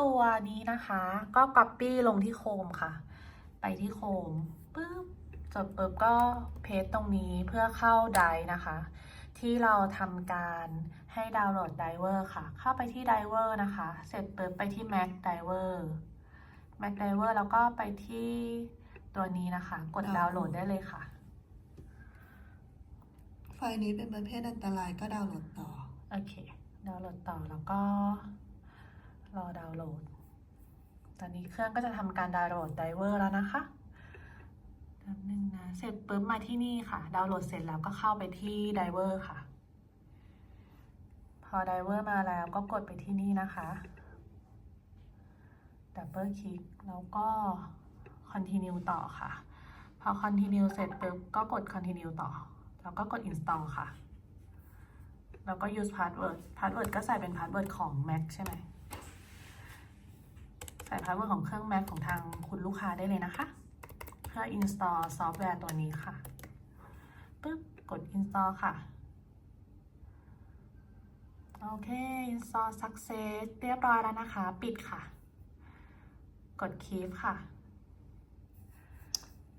ตัวนี้นะคะ ก็ copy ลงที่โคมค่ะ ไปที่โคมปึ๊บจบปุ๊บก็เพจตรงนี้เพื่อเข้าไดร์นะคะ ที่เราทำการให้ดาวน์โหลดไดเวอร์ค่ะ เข้าไปที่ไดเวอร์นะคะ เสร็จปุ๊บไปที่ Mac Diver Mac Diver แล้วก็ไปที่ตัวนี้นะคะ กดดาวน์โหลดได้เลยค่ะ ไฟล์นี้เป็นประเภทอันตรายก็ดาวน์โหลดต่อ โอเค ดาวน์โหลดต่อแล้วก็ รอดาวน์โหลด ตอนนี้เครื่องก็จะทำการดาวน์โหลดไดเวอร์แล้วนะคะแป๊บนึงนะ เสร็จปุ๊บมาที่นี่ค่ะ ดาวน์โหลดเสร็จแล้วก็เข้าไปที่ไดเวอร์ค่ะ พอไดเวอร์มาแล้วก็กดไปที่นี่นะคะดับเบิลคลิกแล้วก็ continue ต่อค่ะ พอ continue เสร็จปุ๊บก็กด continue ต่อ แล้วก็กด install ค่ะ แล้วก็ use password password ก็ใส่เป็น password ของ Mac ใช่ไหม ใส่ password ของเครื่อง Mac ของทางคุณลูกค้าได้เลยนะคะ เพื่อ install ซอฟต์แวร์ตัวนี้ค่ะปึ๊บกด install ค่ะ โอเค install success เรียบร้อยแล้วนะคะ ปิดค่ะ กด keep ค่ะ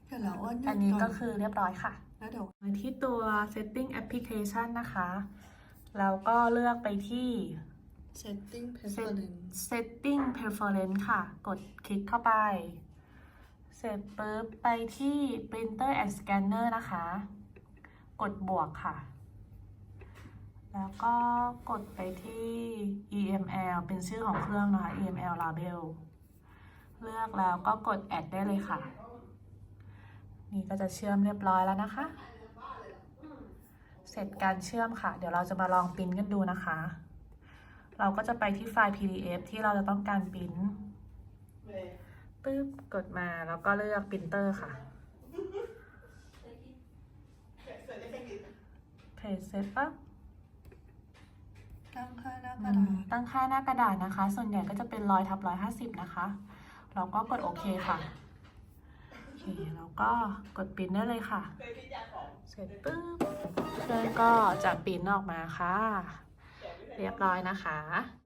เดี๋ยวเราอ้วนหยุดอันนี้ก็อนคือเรียบร้อยค่ะ แล้วเดี๋ยวมาที่ตัว setting application นะคะ แล้วก็เลือกไปที่ setting preference setting preference ค่ะ กดคลิกเข้าไป เสร็จปุ๊บไปที่ printer and scanner นะคะ กดบวกค่ะ แล้วก็กดไปที่ EML เป็นชื่อของเครื่องนะคะ EML label เลือกแล้วก็กด add ได้เลยค่ะ นี่ก็จะเชื่อมเรียบร้อยแล้วนะคะ เสร็จการเชื่อมค่ะ เดี๋ยวเราจะมาลองปริ้นกันดูนะคะ เราก็จะไปที่ไฟล์ PDF ที่เราจะต้องการปริ้นปึ๊บกดมาแล้วก็เลือกปรินเตอร์ค่ะเพจเสร็จปั๊บตั้งค่าหน้ากอืระดามษตั้งค่าหน้ากระดาษนะคะ ส่วนใหญ่ก็จะเป็นร้อยทับร้อยห้าสิบนะคะเราก็กดโอเคค่ะโอเคแล้วก็กดปริ้นได้เลยค่ะ เสร็จปุ๊บเครื่องก็จะปริ้นออกมาค่ะ เรียบร้อยนะคะ